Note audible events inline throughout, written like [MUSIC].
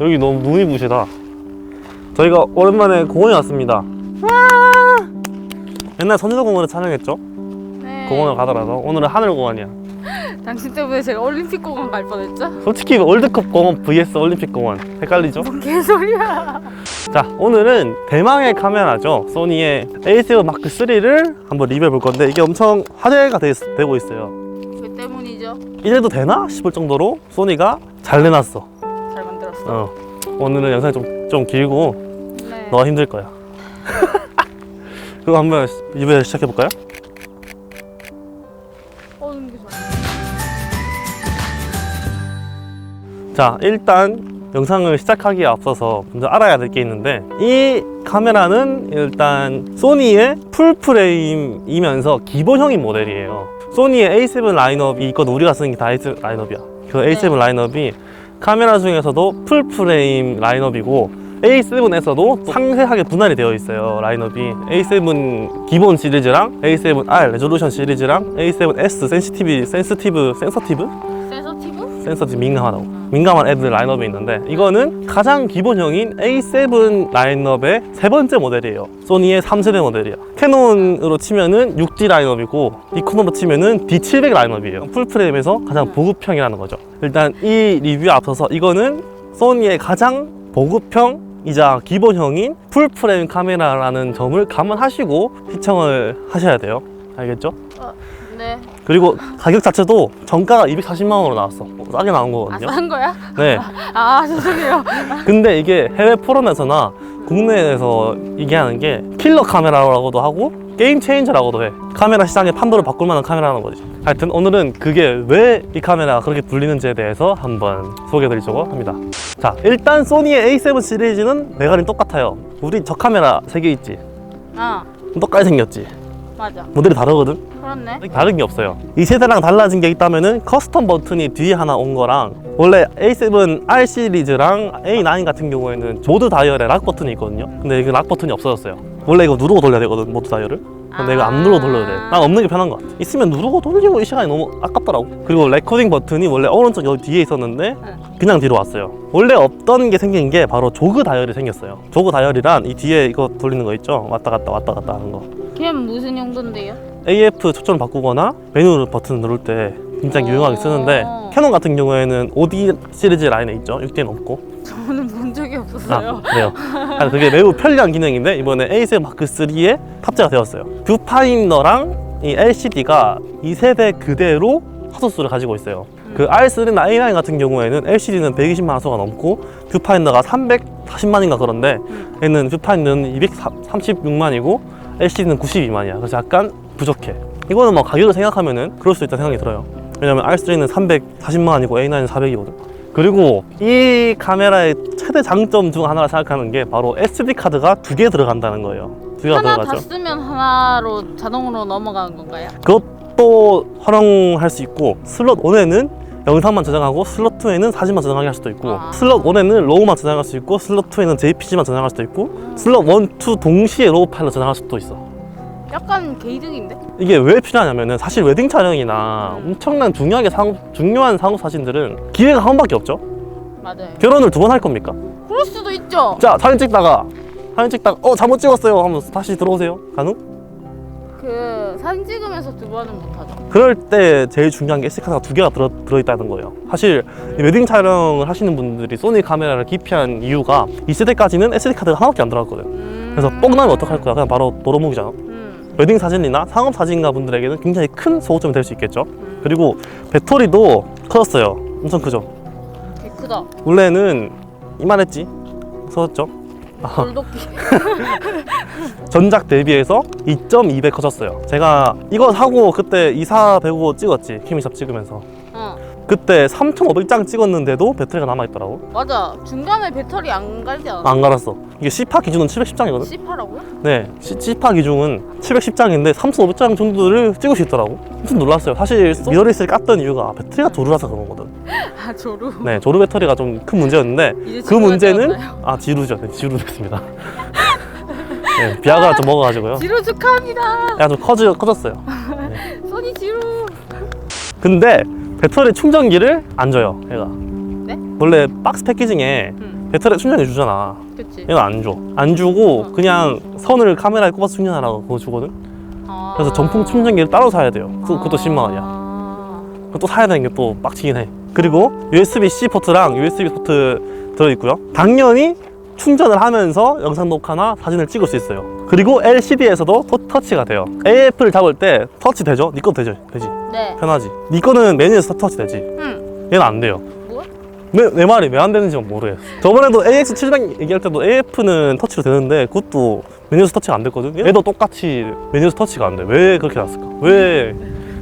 여기 너무 눈이 부시다. 저희가 오랜만에 공원에 왔습니다. 옛날 선유도공원에 촬영했죠? 네. 공원을 가더라도 오늘은 하늘공원이야. 당신 [GASPS] 때문에 제가 올림픽 공원 갈 뻔했죠? 솔직히 월드컵 공원 vs 올림픽 공원 헷갈리죠? 뭔 개소리야. [LAUGHS] 자 오늘은 대망의 카메라죠 소니의 A7 마크 3를 한번 리뷰해 볼 건데 이게 엄청 화제가 되, 되고 있어요 왜 때문이죠? 이래도 되나 싶을 정도로 소니가 잘 내놨어 어. 어. 오늘은 영상이 좀, 좀 길고 네. 너가 힘들 거야 [LAUGHS] 그거 한번 리뷰 시작해 볼까요? 어, 좋아. 자 일단 영상을 시작하기에 앞서서 먼저 알아야 될 게 있는데 이 카메라는 일단 소니의 풀프레임이면서 기본형인 모델이에요 소니의 A7 라인업이 있거든 우리가 쓰는 게 다 A7 라인업이야 그 A7 네. 라인업이 카메라 중에서도 풀프레임 라인업이고 A7에서도 상세하게 분할이 되어 있어요 라인업이. A7 기본 시리즈랑 A7R 레졸루션 시리즈랑 A7S 센시티브 센서티브 센서티 민감하다고. 민감한 애들 라인업이 있는데 이거는 가장 기본형인 A7 라인업의 세 번째 모델이에요. 소니의 3세대 모델이야 캐논으로 치면은 6D 라인업이고 니콘으로 치면은 D700 라인업이에요. 풀프레임에서 가장 보급형이라는 거죠. 일단 이 리뷰에 앞서서 이거는 소니의 가장 보급형 이자 기본형인 풀프레임 카메라라는 점을 감안하시고 시청을 하셔야 돼요. 알겠죠? 어, 네. 그리고 가격 자체도 정가가 240만 원으로 나왔어. 어, 싸게 나온 아, 거거든요. 싼 거야? 네. 아, 죄송해요. [LAUGHS] 근데 이게 해외 포럼에서나 국내에서 얘기하는 게 킬러 카메라라고도 하고 게임 체인저라고도 해. 카메라 시장의 판도를 바꿀 만한 카메라는 거지. 하여튼 오늘은 그게 왜 이 카메라가 그렇게 불리는지에 대해서 한번 소개해드리려고 합니다. 자, 일단 소니의 A7 시리즈는 메가린 똑같아요. 우리 저 카메라 세 개 있지. 아, 똑같이 생겼지. 맞아. 모델이 다르거든. 그렇네. 다른 게 없어요. 이 세대랑 달라진 게 있다면은 커스텀 버튼이 뒤에 하나 온 거랑 원래 A7R 시리즈랑 A9 같은 경우에는 모드 다이얼에 락 버튼이 있거든요. 근데 이거 락 버튼이 없어졌어요. 원래 이거 누르고 돌려야 되거든 모드 다이얼을. 근데 이거 안 누르고 돌려야 돼. 난 없는 게 편한 것 같아. 있으면 누르고 돌리고 이 시간이 너무 아깝더라고. 그리고 레코딩 버튼이 원래 오른쪽 여기 뒤에 있었는데 그냥 뒤로 왔어요. 원래 없던 게 생긴 게 바로 조그 다이얼이 생겼어요. 조그 다이얼이란 이 뒤에 이거 돌리는 거 있죠? 왔다 갔다 왔다 갔다 하는 거. 걔는 무슨 용도인데요? AF 초점을 바꾸거나 메뉴 버튼 누를 때 굉장히 어. 유용하게 쓰는데 캐논 같은 경우에는 5D 시리즈 라인에 있죠 6D는 없고 저는 본 적이 없었어요. 아, 그래요 아, 그게 매우 편리한 기능인데 이번에 A7 마크 3에 탑재가 되었어요 뷰파인더랑 이 LCD가 2세대 그대로 화소수를 가지고 있어요 그 R3나 A9 같은 경우에는 LCD는 120만 화소가 넘고 뷰파인더가 340만인가 그런데 얘는 뷰파인더는 236만이고 LCD는 92만이야. 그래서 약간 부족해. 이거는 뭐 가격을 생각하면은 그럴 수 있다는 생각이 들어요. 왜냐면 R3는 340만이고 A9은 400이거든. 그리고 이 카메라의 최대 장점 중 하나를 생각하는 게 바로 SD 카드가 두 개 들어간다는 거예요. 두 개가 하나 다 들어가죠. 쓰면 하나로 자동으로 넘어가는 건가요? 그것도 활용할 수 있고 슬롯 1에는 영상만 저장하고 슬롯 2에는 사진만 저장하게 할 수도 있고 아. 슬롯 1에는 로우만 저장할 수 있고 슬롯 2에는 JPG만 저장할 수도 있고 슬롯 1, 2 동시에 로우 파일로 저장할 수도 있어 약간 개이득인데? 이게 왜 필요하냐면은 사실 웨딩 촬영이나 엄청난 중요하게 상업, 중요한 상업 사진들은 기회가 한 번밖에 없죠 맞아요. 결혼을 두 번 할 겁니까? 그럴 수도 있죠. 자 사진 찍다가 사진 찍다가 어 잘못 찍었어요 하면서 다시 들어오세요 가능? 그 사진 찍으면서 두 번은 못하죠. 그럴 때 제일 중요한 게 SD카드가 두 개가 들어, 들어있다는 거예요. 사실 이 웨딩 촬영을 하시는 분들이 소니 카메라를 기피한 이유가 2세대까지는 SD카드가 하나밖에 안 들어갔거든 음... 그래서 뻥 나면 어떡할 거야 그냥 바로 도로묵이잖아. 음. 웨딩 사진이나 상업 사진가 분들에게는 굉장히 큰 소모점이 될 수 있겠죠. 그리고 배터리도 커졌어요. 엄청 크죠. 개 크다. 원래는 이만했지. 커졌죠 돌도끼. [LAUGHS] 전작 대비해서 2.2배 커졌어요 제가 이거 사고 그때 2405 찍었지 케미샵 찍으면서 어. 그때 3,500장 찍었는데도 배터리가 남아있더라고 맞아. 중간에 배터리 안 갈지 않아? 안 갈았어 이게 C파 기준은 710장이거든 C8라고요? 네 C, C파 기준은 710장인데 3,500장 정도를 찍을 수 있더라고 엄청 놀랐어요 사실 미러리스를 깠던 이유가 배터리가 조르라서 그런 거거든 [LAUGHS] 아 조루. 네 조르 배터리가 좀 큰 문제였는데 이제 그 지루하지 문제는 않나요? 아 지루죠 네, 지루 됐습니다 네 비아가 좀 먹어가지고요 지루 축하합니다. 약간 좀 커져, 커졌어요 [LAUGHS] 소니 지루. 근데 배터리 충전기를 안 줘요 얘가 네? 원래 박스 패키징에 음. 배터리 충전해 주잖아. 그치. 얘는 안 줘. 안 주고 그냥 선을 카메라에 꼽아서 충전하라고 그거 주거든. 아. 그래서 전풍 충전기를 따로 사야 돼요. 그, 그것도 10만 원이야. 아. 또 사야 되는 게 또 빡치긴 해. 그리고 USB-C 포트랑 USB 포트 들어있고요. 당연히 충전을 하면서 영상 녹화나 사진을 찍을 수 있어요. 그리고 LCD에서도 터치가 돼요. AF를 잡을 때 터치 되죠? 니 것도 되죠? 되지. 네. 편하지. 니 거는 메뉴에서 터치 되지. 응. 얘는 안 돼요. 뭐야? 내, 내 말이 왜 안 되는지 모르겠어. 저번에도 AX700 얘기할 때도 AF는 터치로 되는데 그것도 메뉴에서 터치가 안 됐거든. 얘도 똑같이 메뉴에서 터치가 안 돼. 왜 그렇게 났을까? 왜?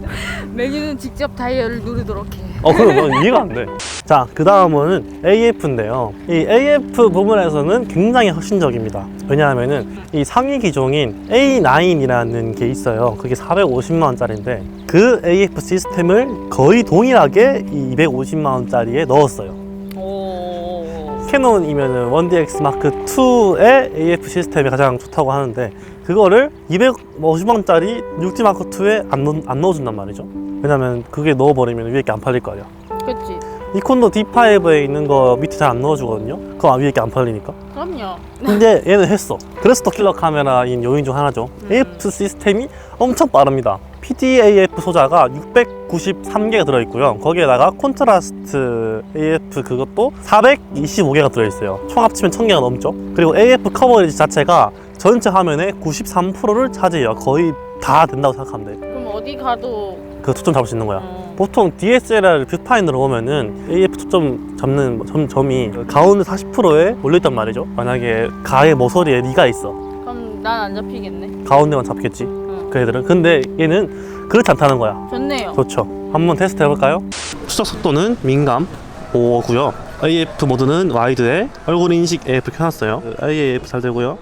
[LAUGHS] 메뉴는 직접 다이얼을 누르도록 해. 어, 그럼 난 이해가 안 돼. 자, 그 다음은 AF인데요. 이 AF 부분에서는 굉장히 혁신적입니다. 왜냐하면은 이 상위 기종인 A9이라는 게 있어요. 그게 450만원짜리인데 그 AF 시스템을 거의 동일하게 이 250만원짜리에 넣었어요. 오. 캐논이면은 1DX 마크 2의 AF 시스템이 가장 좋다고 하는데 그거를 250만원짜리 6D 마크 2에 안, 넣, 안 넣어준단 말이죠. 왜냐면 그게 넣어버리면 위에 게 안 팔릴 거 아니야. 그치. 니콘도 D5에 있는 거 밑에 잘 안 넣어주거든요. 그거 위에 게 안 팔리니까. 그럼요. 근데 얘는 했어. 그래서 더 킬러 카메라인 요인 중 하나죠. 음. AF 시스템이 엄청 빠릅니다. PDAF 소자가 693개가 들어있고요. 거기에다가 콘트라스트 AF 그것도 425개가 들어있어요. 총 합치면 1000개가 넘죠. 그리고 AF 커버리지 자체가 전체 화면의 93%를 차지해요. 거의 다 된다고 생각하면 돼. 그럼 어디 가도 그 초점 잡을 수 있는 거야. 어. 보통 DSLR 뷰파인더로 보면은 AF 초점 잡는 점, 점이 가운데 40%에 몰려있단 말이죠. 만약에 가의 모서리에 니가 있어. 그럼 난 안 잡히겠네. 가운데만 잡겠지. 응. 그 애들은. 근데 얘는 그렇지 않다는 거야. 좋네요. 좋죠. 한번 테스트 해볼까요? 추적 속도는 민감 5고요. AF 모드는 와이드에 얼굴 인식 AF 켜놨어요. AF 잘 되고요.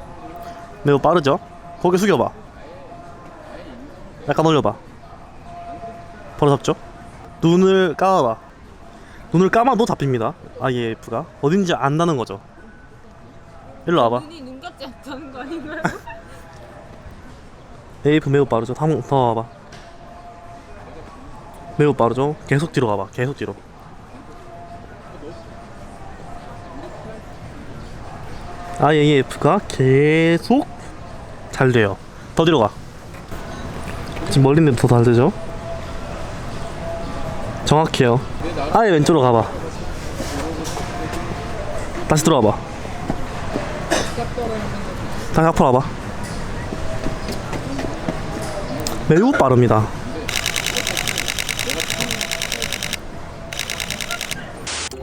매우 빠르죠. 고개 숙여봐. 약간 올려봐. 바로 잡죠. 눈을 감아봐. 눈을 감아도 잡힙니다. IAF가 어딘지 안다는 거죠. 일로 와봐. 눈이 눈 같지 않다는 거 아닌가요? AF 매우 빠르죠. 더, 더 와봐. 매우 빠르죠. 계속 뒤로 가봐. 계속 뒤로. IAF가 계속 잘 돼요. 더 뒤로 가. 지금 멀리 있는데 더잘 되죠? 정확해요. 아예 왼쪽으로 가봐. 다시 들어와봐. 다시 앞으로 와봐. 매우 빠릅니다.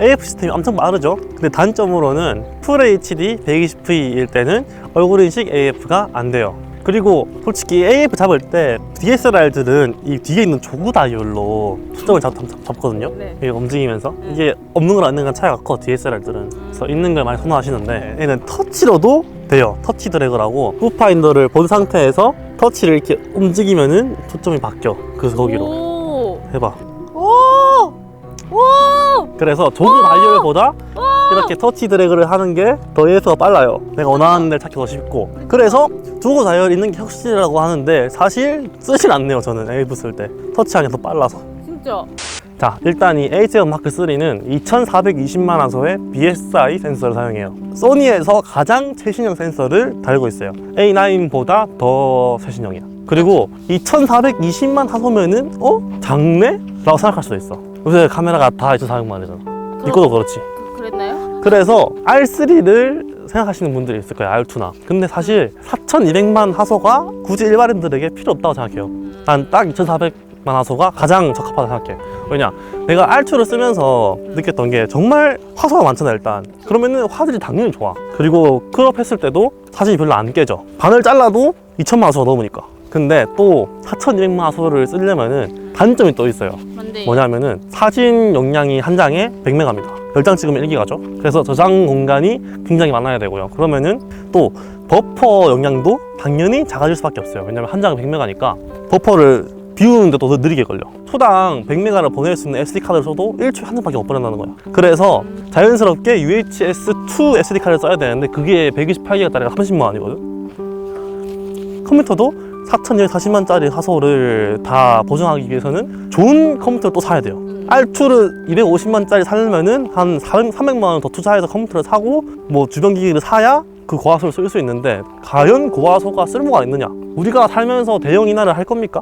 AF 시스템이 엄청 빠르죠? 근데 단점으로는 풀 HD 120p일 때는 얼굴 인식 AF가 안 돼요. 그리고 솔직히 AF 잡을 때 DSLR들은 이 뒤에 있는 조구 다이얼로 초점을 잡, 잡, 거든요 네. 이게 움직이면서 이게 없는 거랑 있는 건 차이가 커 DSLR들은 그래서 있는 걸 많이 선호하시는데 얘는 터치로도 돼요 터치 드래그라고 푸파인더를 본 상태에서 터치를 이렇게 움직이면은 초점이 바뀌어 그래서 거기로 오. 해봐 오. 오. 그래서 조그 다이얼보다 이렇게 터치 드래그를 하는 게 더해서 빨라요. 내가 원하는 데를 찾기 더 쉽고. 그래서 조그 다이얼 있는 게 혁신이라고 하는데 사실 쓰진 않네요. 저는 에이브 쓸 때. 터치하기 더 빨라서. 진짜. 자, 일단 이 A7 마크 3는 2420만 화소의 BSI 센서를 사용해요. 소니에서 가장 최신형 센서를 달고 있어요. A9보다 더 최신형이야. 그리고 2420만 화소면은 어? 작네? 라고 생각할 수도 있어. 요새 카메라가 다 2400만이잖아. 이거도 그렇지. 그, 그랬나요? 그래서 R3를 생각하시는 분들이 있을 거예요. R2나. 근데 사실 4200만 화소가 굳이 일반인들에게 필요 없다고 생각해요. 난 딱 2400 만 화소가 가장 적합하다고 생각해. 왜냐? 내가 R2를 쓰면서 느꼈던 게 정말 화소가 많잖아, 일단. 그러면은 화질이 당연히 좋아. 그리고 크롭 했을 때도 사진이 별로 안 깨져. 반을 잘라도 2000만 화소가 넘으니까. 근데 또 4200만 화소를 쓰려면은 단점이 또 있어요. 뭔데? 뭐냐면은 사진 용량이 한 장에 100메가입니다. 10장 찍으면 1기가죠. 그래서 저장 공간이 굉장히 많아야 되고요. 그러면은 또 버퍼 용량도 당연히 작아질 수밖에 없어요. 왜냐면 한 장에 100메가니까 버퍼를 비우는데 도 느리게 걸려. 초당 100메가를 보낼 수 있는 SD 카드를 써도 1초에 한 장밖에 못 보낸다는 거야. 그래서 자연스럽게 UHS-2 SD 카드를 써야 되는데 그게 128기가짜리가 30만 원이거든. 컴퓨터도 4,240만짜리 화소를 다 보정하기 위해서는 좋은 컴퓨터를 또 사야 돼요. R2를 250만짜리 살려면은 한 300만 원 더 투자해서 컴퓨터를 사고 뭐 주변 기기를 사야 그 고화소를 쓸 수 있는데 과연 고화소가 쓸모가 있느냐? 우리가 살면서 대형 인하를 할 겁니까?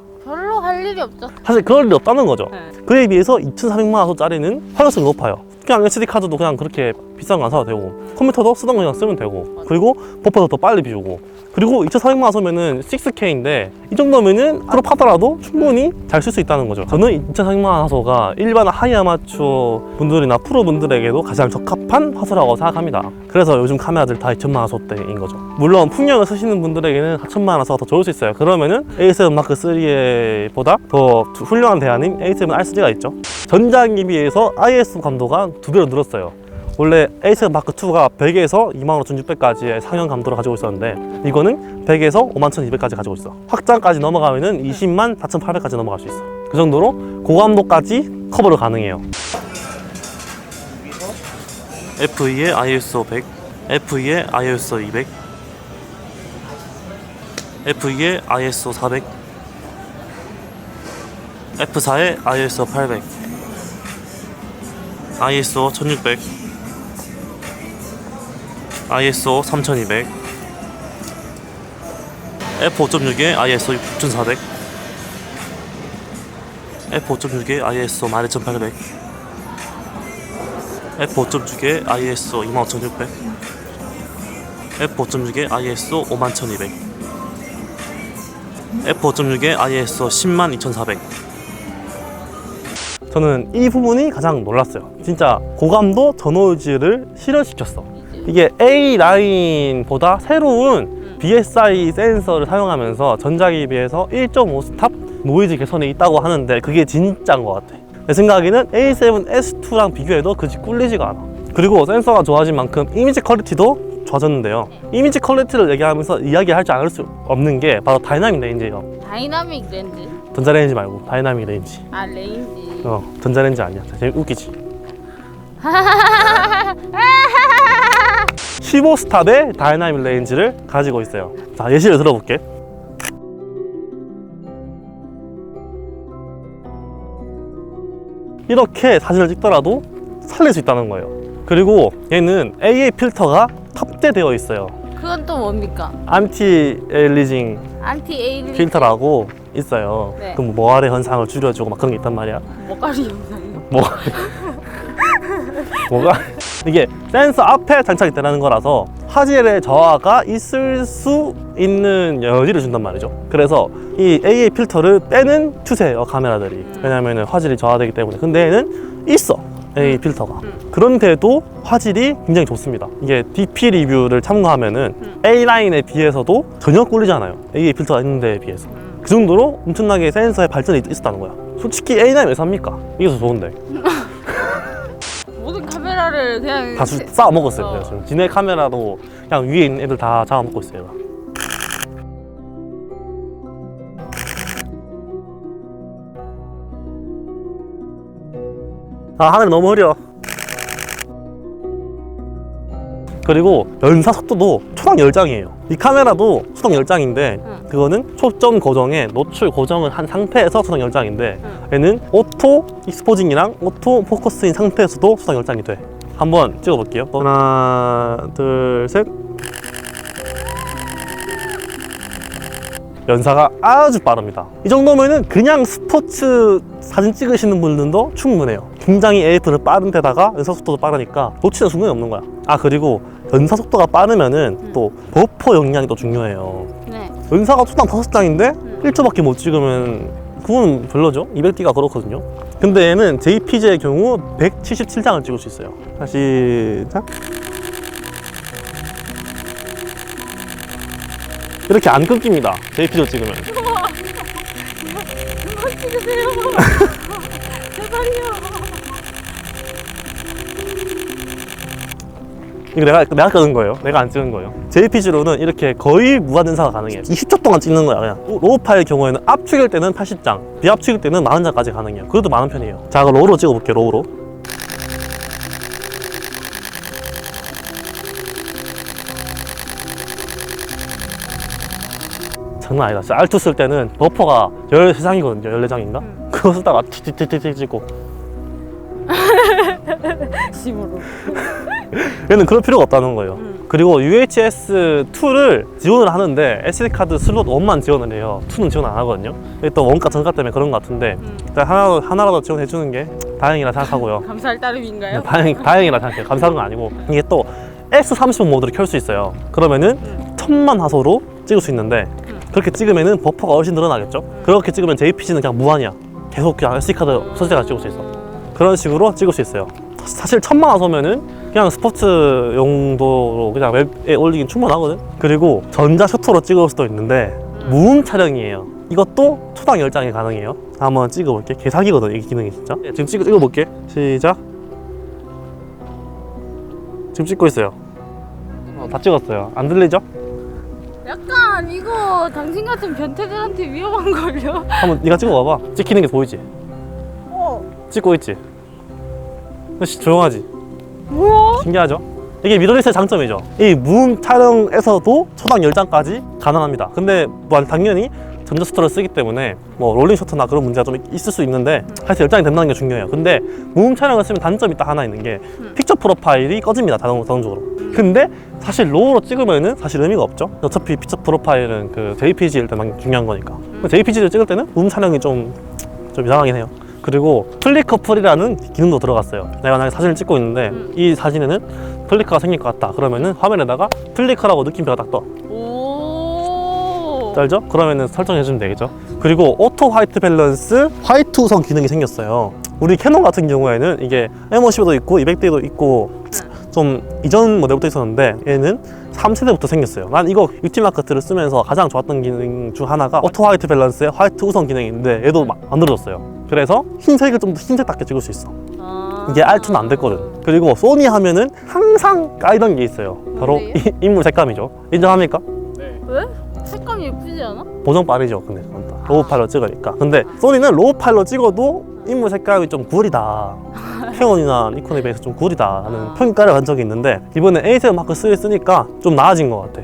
할 일이 없죠. 사실 그럴 일 없다는 거죠. 네. 그에 비해서 2,400만 원짜리는 활용성이 높아요. 그냥 SD 카드도 그냥 그렇게 비싼 거 안 사도 되고 컴퓨터도 쓰던 거 그냥 쓰면 되고 그리고 버퍼도 더 빨리 비우고 그리고 2,400만 원 쓰면은 6K인데 이 정도면은 크롭하더라도 충분히 잘 쓸 수 있다는 거죠. 저는 2,400만 원 화소가 일반 하이 아마추어 분들이나 프로 분들에게도 가장 적합한 화소라고 생각합니다. 그래서 요즘 카메라들 다 2천만 원 소대인 거죠. 물론 풍량을 쓰시는 분들에게는 4천만 원 화소가 더 좋을 수 있어요. 그러면은 A7 마크 3보다 더 훌륭한 대안인 A7 R3가 있죠. 전작에 비해서 IS 감도가 두 배로 늘었어요. 원래 A7 마크 2가 100에서 25,600까지의 상형 감도를 가지고 있었는데 이거는 100에서 51,200까지 가지고 있어. 확장까지 넘어가면은 20만 4,800까지 넘어갈 수 있어. 그 정도로 고감도까지 커버를 가능해요. F2의 ISO 100, F2의 ISO 200, F2의 ISO 400, F4의 ISO 800, ISO 1600, ISO 3200, F5.6의 ISO 6400, F5.6의 ISO 12800, F5.6의 ISO 25600, F5.6의 ISO 51200, F5.6의 ISO 102,400. 저는 이 부분이 가장 놀랐어요. 진짜 고감도 전호유지를 실현시켰어. 이게 A 라인보다 새로운 BSI 센서를 사용하면서 전작에 비해서 1.5 스탑 노이즈 개선이 있다고 하는데 그게 진짜인 것 같아. 내 생각에는 A7S2랑 비교해도 그지 꿀리지가 않아. 그리고 센서가 좋아진 만큼 이미지 퀄리티도 좋아졌는데요. 이미지 퀄리티를 얘기하면서 이야기할 줄 않을 수 없는 게 바로 다이나믹 레인지예요. 다이나믹 렌즈. 전자레인지 말고 다이나믹 레인지. 아 레인지. 어, 전자레인지 아니야. 재미 웃기지. [LAUGHS] 15스탑의 다이나믹 레인지를 가지고 있어요. 자, 예시를 들어볼게. 이렇게 사진을 찍더라도 살릴 수 있다는 거예요. 그리고 얘는 AA 필터가 탑재되어 있어요. 그건 또 뭡니까? 안티 에일리징 안티 에일리 필터라고 있어요. 네. 그럼 뭐 모아의 현상을 줄여주고 막 그런 게 있단 말이야. 뭐가리 영상이요? 뭐 뭐가 [LAUGHS] 이게 센서 앞에 장착이 되는 거라서 화질의 저하가 있을 수 있는 여지를 준단 말이죠. 그래서 이 AA 필터를 빼는 추세예요 카메라들이. 왜냐하면 화질이 저하되기 때문에. 근데 얘는 있어 AA 필터가. 그런데도 화질이 굉장히 좋습니다. 이게 DP 리뷰를 참고하면은 A 라인에 비해서도 전혀 꿀리지 않아요. AA 필터가 있는 데에 비해서. 그 정도로 엄청나게 센서의 발전이 있- 있었다는 거야. 솔직히 A9 왜 삽니까? 이게 더 좋은데. [LAUGHS] 카메라를 그냥 다 수- 쌓아 먹었어요. 어. 그래서 지금 지네 카메라도 그냥 위에 있는 애들 다 잡아 먹고 있어요. 아 하늘 너무 흐려. 그리고 연사 속도도 초당 10장이에요. 이 카메라도 초당 10장인데 응. 그거는 초점 고정에 노출 고정을 한 상태에서 초당 10장인데 응. 얘는 오토 익스포징이랑 오토 포커스인 상태에서도 초당 10장이 돼. 한번 찍어볼게요. 하나, 둘, 셋. 연사가 아주 빠릅니다. 이 정도면은 그냥 스포츠 사진 찍으시는 분들도 충분해요. 굉장히 AF는 빠른 데다가 연사 속도도 빠르니까 놓치는 순간이 없는 거야. 아 그리고 연사 속도가 빠르면은 또 버퍼 용량이 또 중요해요. 네. 연사가 초당 다섯 장인데 음. 1초밖에 못 찍으면 그건 별로죠. 200D가 그렇거든요. 근데 얘는 JPG의 경우 177장을 찍을 수 있어요. 다시 시작. 이렇게 안 끊깁니다. JPG를 찍으면. [LAUGHS] 그만 찍으세요. [LAUGHS] 제발요. 이거 내가 내가 끊은 거예요. 내가 안 찍은 거예요. JPG로는 이렇게 거의 무한 연사가 가능해요. 20초 동안 찍는 거야 그냥. 로우 파일 경우에는 압축일 때는 80장, 비압축일 때는 40장까지 가능해요. 그래도 많은 편이에요. 자, 그럼 로우로 찍어볼게요. 로우로. 장난 아니다. 진짜 R2 쓸 때는 버퍼가 13장이거든요. 14장인가? 음. 그거 쓰다가 틱틱틱틱 찍고 [LAUGHS] 심으로. [LAUGHS] 얘는 그럴 필요가 없다는 거예요. 음. 그리고 UHS2를 지원을 하는데 SD카드 슬롯 1만 지원을 해요. 2는 지원 안 하거든요. 또 원가 전가 때문에 그런 것 같은데 음. 일단 하나, 하나라도 지원해 주는 게 다행이라 생각하고요. [LAUGHS] 감사할 따름인가요? 네, 다행, 다행이라 생각해요. 감사한 건 아니고 이게 또 X30 모드를 켤 수 있어요. 그러면은 음. 천만 화소로 찍을 수 있는데 음. 그렇게 찍으면은 버퍼가 훨씬 늘어나겠죠. 그렇게 찍으면 JPG는 그냥 무한이야. 계속 그냥 SD카드 소재가 찍을 수 있어. 그런 식으로 찍을 수 있어요. 사실 천만 화소면은 그냥 스포츠 용도로 그냥 웹에 올리긴 충분하거든. 그리고 전자 셔터로 찍을 수도 있는데 무음 촬영이에요. 이것도 초당 10장이 가능해요. 한번 찍어볼게. 개사기거든, 이 기능이 진짜. 예, 지금 찍어, 찍어볼게. 시작. 지금 찍고 있어요. 어, 다 찍었어요. 안 들리죠? 약간 이거 당신 같은 변태들한테 위험한 걸요. [LAUGHS] 한번 네가 찍어 봐봐. 찍히는 게 보이지? 어. 찍고 있지? 씨, 조용하지? 뭐야? 신기하죠? 이게 미러리스의 장점이죠. 이 무음 촬영에서도 초당 10장까지 가능합니다. 근데 뭐 당연히 전자 셔터를 쓰기 때문에 뭐 롤링 셔터나 그런 문제가 좀 있을 수 있는데 하여튼 10장이 된다는 게 중요해요. 근데 무음 촬영을 쓰면 단점이 딱 하나 있는 게 음. 프로파일이 꺼집니다. 자동, 자동적으로. 근데 사실 로우로 찍으면은 사실 의미가 없죠. 어차피 픽처 프로파일은 그 JPG일 때만 중요한 거니까. JPG를 찍을 때는 무음 촬영이 좀, 좀 이상하긴 해요. 그리고 플리커플이라는 기능도 들어갔어요. 내가 만약에 사진을 찍고 있는데 음. 이 사진에는 플리커가 생길 것 같다. 그러면은 화면에다가 플리커라고 느낌표가 딱 떠. 오. 알죠? 그러면은 설정해 주면 되겠죠. 그리고 오토 화이트 밸런스 화이트 우선 기능이 생겼어요. 우리 캐논 같은 경우에는 이게 M50도 있고 200대도 있고 좀 이전 모델부터 있었는데 얘는 3세대부터 생겼어요. 난 이거 유티마크트를 쓰면서 가장 좋았던 기능 중 하나가 오토 화이트 밸런스의 화이트 우선 기능이 있는데 얘도 마- 만들어졌어요. 그래서 흰색을 좀 더 흰색답게 찍을 수 있어. 아. 이게 R2는 안 됐거든. 그리고 소니 하면은 항상 까이던 게 있어요. 바로? 이- 인물 색감이죠. 인정합니까? 왜? 색감이 예쁘지 않아? 보정 빠르죠. 근데 다 로우 파일로 찍으니까. 근데 소니는 로우 파일로 찍어도 인물 색감이 좀 구리다. 캐논이나 니콘에 비해서 좀 구리다라는 아. 평가를 한 적이 있는데 이번에 A7 마크 3 쓰니까 좀 나아진 것 같아.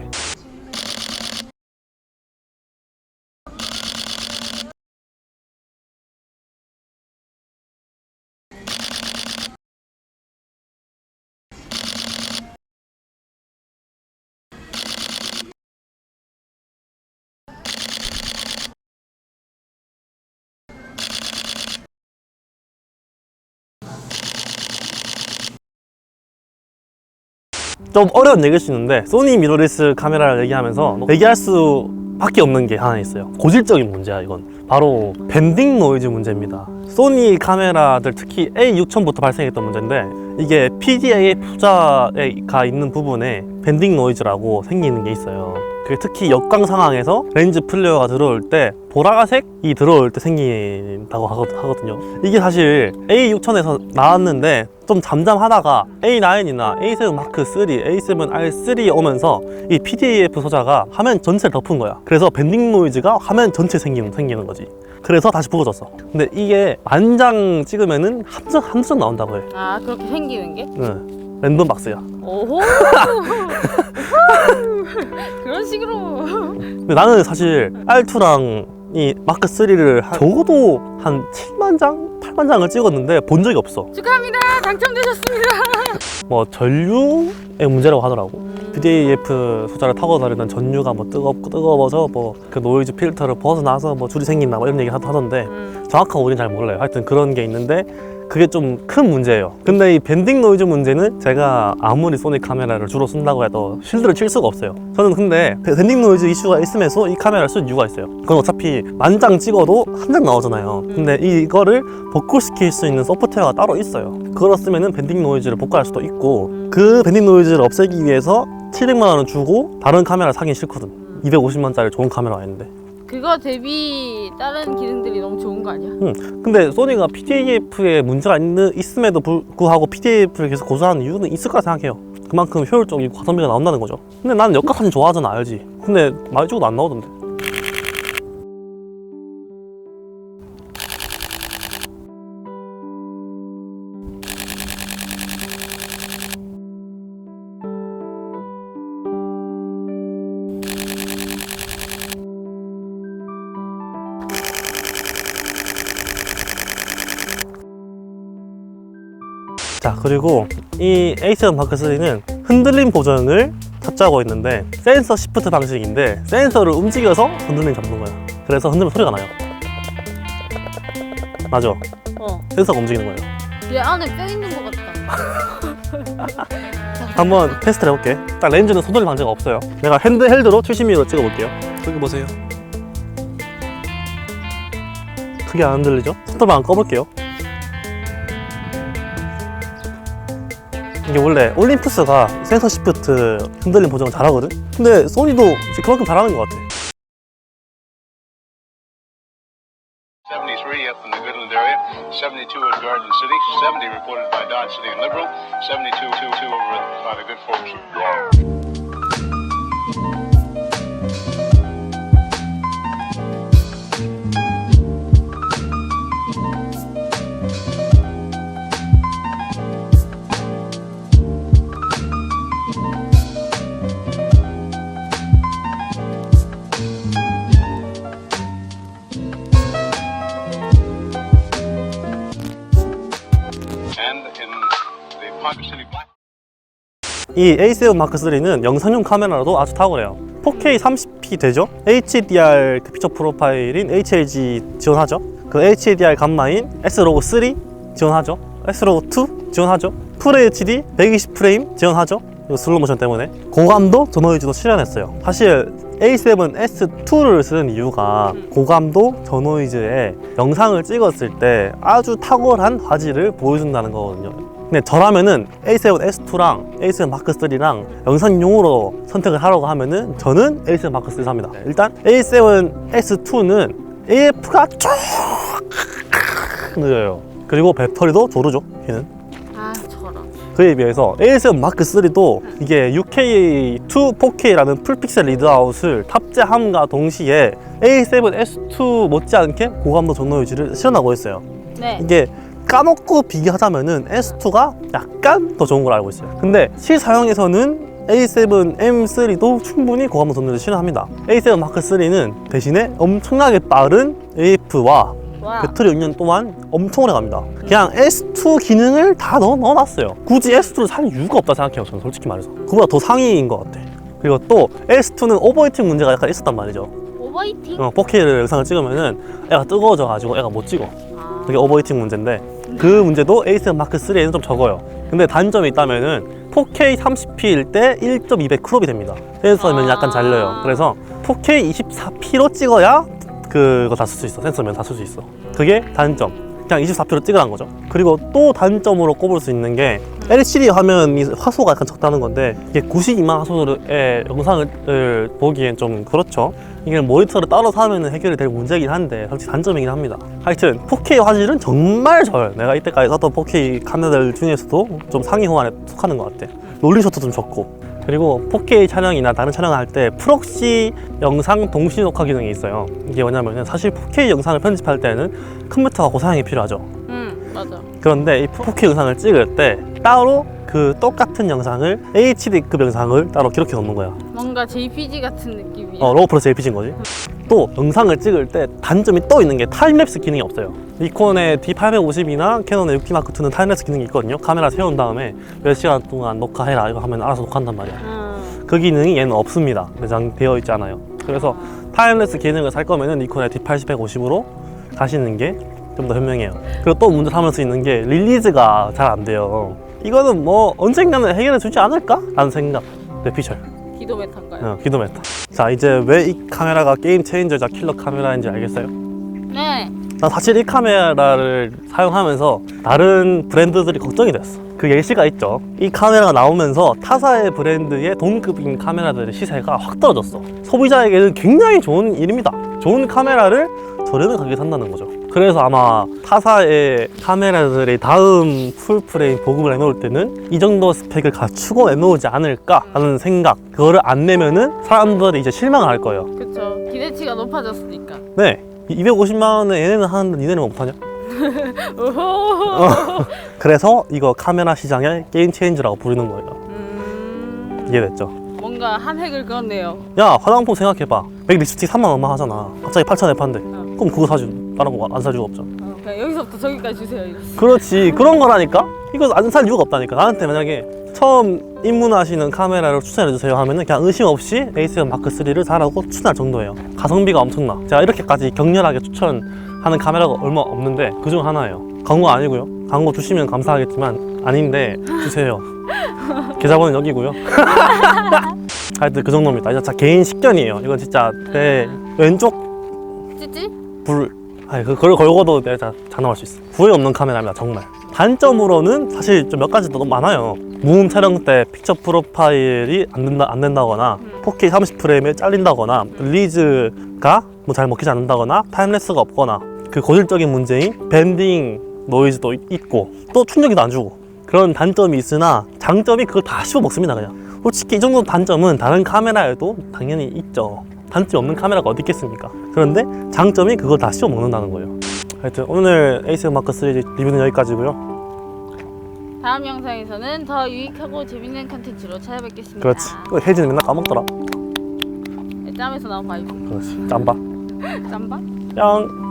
좀 어려운 얘기일 수 있는데 소니 미러리스 카메라를 얘기하면서 얘기할 수 밖에 없는 게 하나 있어요. 고질적인 문제야 이건. 바로 밴딩 노이즈 문제입니다. 소니 카메라들 특히 A6000부터 발생했던 문제인데 이게 PDA 후자가 있는 부분에 밴딩 노이즈라고 생기는 게 있어요 특히 역광 상황에서 렌즈 플레어가 들어올 때 보라색이 들어올 때 생긴다고 하거- 하거든요 이게 사실 A6000에서 나왔는데 좀 잠잠하다가 A9이나 A7 마크 3, A7 R3 오면서 이 PDAF 소자가 화면 전체를 덮은 거야. 그래서 밴딩 노이즈가 화면 전체 생기는 생기는 거지. 그래서 다시 부어졌어. 근데 이게 만장 찍으면은 한점 한점 나온다고 해. 아 그렇게 생기는 게? 응. 랜덤 박스야. 오호. [LAUGHS] 그런 식으로. 근데 나는 사실 R2랑 이 마크 3를 적어도 한 7만 장, 8만 장을 찍었는데 본 적이 없어. 축하합니다. 당첨되셨습니다. [LAUGHS] 뭐 전류의 문제라고 하더라고. PDAF 소자를 타고 다니는 전류가 뭐 뜨겁 뜨거워서 뭐 그 노이즈 필터를 벗어나서 뭐 줄이 생긴다 뭐 이런 얘기 하- 하던데 음. 정확한 우리는 잘 몰라요. 하여튼 그런 게 있는데 그게 좀 큰 문제예요. 근데 이 밴딩 노이즈 문제는 제가 아무리 소니 카메라를 주로 쓴다고 해도 실드를 칠 수가 없어요. 저는 근데 그 밴딩 노이즈 이슈가 있으면서 이 카메라를 쓴 이유가 있어요. 그건 어차피 만 장 찍어도 한 장 나오잖아요. 근데 이거를 복구시킬 수 있는 소프트웨어가 따로 있어요. 그걸 쓰면은 밴딩 노이즈를 복구할 수도 있고 그 밴딩 노이즈를 없애기 위해서 700만 원을 주고 다른 카메라 사긴 싫거든. 250만짜리 좋은 카메라가 있는데. 그거 대비 다른 기능들이 너무 좋은 거 아니야? 근데 소니가 PDAF에 문제가 있는, 있음에도 불구하고 PDAF를 계속 고수하는 이유는 있을 거라 생각해요. 그만큼 효율적이고 가성비가 나온다는 거죠. 근데 나는 역가 사진 좋아하잖아, 알지? 근데 많이 찍어도 안 나오던데. 그리고 이 A7 마크 3는 흔들림 보정을 탑재하고 있는데 센서 시프트 방식인데 센서를 움직여서 흔들림 잡는 거예요. 그래서 흔들면 소리가 나요. 맞아. 어. 센서가 움직이는 거예요. 얘 안에 뼈 있는 것 같다. [LAUGHS] 한번 테스트를 해볼게. 딱 렌즈는 손돌림 방지가 없어요. 내가 핸드헬드로 70mm로 찍어볼게요. 여기 보세요. 크게 안 흔들리죠? 손돌방 꺼볼게요. 이게 원래 올림푸스가 센서 시프트 흔들림 보정을 잘하거든? 근데 소니도 그만큼 잘하는 것 같아. 73 up in the Goodland area, 72 at Garden City, 70 reported by Dodge City and Liberal, 72 two, two over by the good folks 이 A7 마크 3는 영상용 카메라로도 아주 탁월해요. 4K 30p 되죠? HDR 그 피처 프로파일인 HLG 지원하죠. 그 HDR 감마인 S로고 3 지원하죠. S로고 2 지원하죠. 풀 HD 120프레임 지원하죠. 슬로우 모션 때문에 고감도 전호이즈도 실현했어요. 사실 A7 S2를 쓰는 이유가 고감도 전호이즈에 영상을 찍었을 때 아주 탁월한 화질을 보여준다는 거거든요. 근데 저라면은 A7 S2랑 A7 마크 3랑 영상용으로 선택을 하라고 하면은 저는 A7 마크 3 삽니다. 일단 A7 S2는 AF가 쭉 느려요. 그리고 배터리도 조르죠. 걔는. 아 저런. 그에 비해서 A7 마크 3도 이게 6K 2 4K라는 풀픽셀 리드아웃을 탑재함과 동시에 A7 S2 못지않게 고감도 전원 유지를 실현하고 있어요. 네. 이게 까놓고 비교하자면은 S2가 약간 더 좋은 걸 알고 있어요. 근데 실사용에서는 A7 M3도 충분히 고감도 전원을 실현합니다. A7 마크 3는 대신에 엄청나게 빠른 AF와 와. 배터리 용량 또한 엄청 오래 갑니다. 그냥 S2 기능을 다 넣어, 넣어놨어요. 굳이 S2를 살 이유가 없다 생각해요. 저는 솔직히 말해서. 그보다 더 상위인 것 같아. 그리고 또 S2는 오버히팅 문제가 약간 있었단 말이죠. 오버히팅. 어, 4K를 영상을 찍으면은 애가 뜨거워져가지고 애가 못 찍어. 아. 그게 오버히팅 문제인데 그 문제도 A7 마크 3에는 좀 적어요. 근데 단점이 있다면은 4K 30p일 때 1.2배 크롭이 됩니다. 센서면 아. 약간 잘려요. 그래서 4K 24p로 찍어야 그거 다 쓸 수 있어. 센서면 다 쓸 수 있어. 그게 단점. 그냥 24p로 찍으라는 거죠. 그리고 또 단점으로 꼽을 수 있는 게 LCD 화면이 화소가 약간 적다는 건데 이게 92만 화소의 영상을 보기엔 좀 그렇죠. 이게 모니터를 따로 사면 해결이 될 문제긴 한데 솔직히 단점이긴 합니다. 하여튼 4K 화질은 정말 좋아요. 내가 이때까지 썼던 4K 카메라들 중에서도 좀 상위 호환에 속하는 것 같아. 롤링쇼트 좀 적고 그리고 4K 촬영이나 다른 촬영을 할때 프록시 영상 동시 녹화 기능이 있어요. 이게 뭐냐면은 사실 4K 영상을 편집할 때는 컴퓨터가 고사양이 필요하죠. 응 맞아. 그런데 이 4K 영상을 찍을 때 따로 그 똑같은 영상을 HD급 영상을 따로 기록해 놓는 거야. 뭔가 JPG 같은 느낌이야. 어, 로우 플러스 LPG인 거지. 또 영상을 찍을 때 단점이 또 있는 게 타임랩스 기능이 없어요. 니콘의 D850이나 캐논의 6D 마크 2는 타임랩스 기능이 있거든요. 카메라 세운 다음에 몇 시간 동안 녹화해라 이거 하면 알아서 녹화한단 말이야. 응. 그 기능이 얘는 없습니다. 내장되어 있지 않아요. 그래서 타임랩스 기능을 살 거면은 니콘의 D80-150으로 가시는 게 좀 더 현명해요. 그리고 또 문제 삼을 수 있는 게 릴리즈가 잘 안 돼요. 이거는 뭐 언젠가는 해결해 주지 않을까? 라는 생각. 내 피셜. 기도 메탄가요? 어, 기도 메타. 자, 이제 왜 이 카메라가 게임 체인저자 킬러 카메라인지 알겠어요? 네. 난 사실 이 카메라를 사용하면서 다른 브랜드들이 걱정이 됐어. 그 예시가 있죠. 이 카메라가 나오면서 타사의 브랜드의 동급인 카메라들의 시세가 확 떨어졌어. 소비자에게는 굉장히 좋은 일입니다. 좋은 카메라를 저렴한 가격에 산다는 거죠. 그래서 아마 타사의 카메라들의 다음 풀프레임 보급을 내놓을 때는 이 정도 스펙을 갖추고 내놓지 않을까 하는 생각. 그거를 안 내면은 사람들이 이제 실망을 할 거예요. 그쵸. 기대치가 높아졌으니까. 네. 250만 원에 얘네는 하는데 니네는 못하냐? 오호. [LAUGHS] 그래서 이거 카메라 시장의 게임 체인저라고 부르는 거예요. 음. 이해됐죠? 뭔가 한 획을 그었네요. 야 화장품 생각해봐. 맥 립스틱 3만 원만 하잖아. 갑자기 8천에 판대. 어. 그럼 그거 사 거안 사주고 없잖아. 어, 그냥 여기서부터 저기까지 주세요. 이랬어. 그렇지. 그런 거라니까? 이거 안 살 이유가 없다니까 나한테 만약에 처음 입문하시는 카메라를 추천해 주세요 하면은 그냥 의심 없이 A7 마크 3를 사라고 추천할 정도예요 가성비가 엄청나 제가 이렇게까지 격렬하게 추천하는 카메라가 얼마 없는데 그중 하나예요 광고 아니고요 광고 주시면 감사하겠지만 아닌데 주세요 계좌번호 여기고요 [LAUGHS] 하여튼 그 정도입니다 이거 진짜 개인 식견이에요 이건 진짜 내 왼쪽 찌찌? 불 아니 그- 그걸 걸고도 내가 다 장담할 수 있어. 후회 없는 카메라입니다 정말. 단점으로는 사실 좀 몇 가지 더 많아요. 무음 촬영 때 픽처 프로파일이 안 된다 안 된다거나 4K 30프레임에 잘린다거나 릴리즈가 뭐 잘 먹히지 않는다거나 타임레스가 없거나 그 고질적인 문제인 밴딩 노이즈도 있- 있고 또 충격이도 안 주고 그런 단점이 있으나 장점이 그걸 다 씹어 먹습니다 그냥. 솔직히 이 정도 단점은 다른 카메라에도 당연히 있죠 단점이 없는 카메라가 어디 있겠습니까? 그런데 장점이 그걸 다 씹어 먹는다는 거예요. 하여튼 오늘 에이스 마크 3 리뷰는 여기까지고요. 다음 영상에서는 더 유익하고 재밌는 컨텐츠로 찾아뵙겠습니다. 그렇지. 이거 혜진이 맨날 까먹더라. 짬에서 나온 바이브. 그렇지. 짬바 짬바? 뿅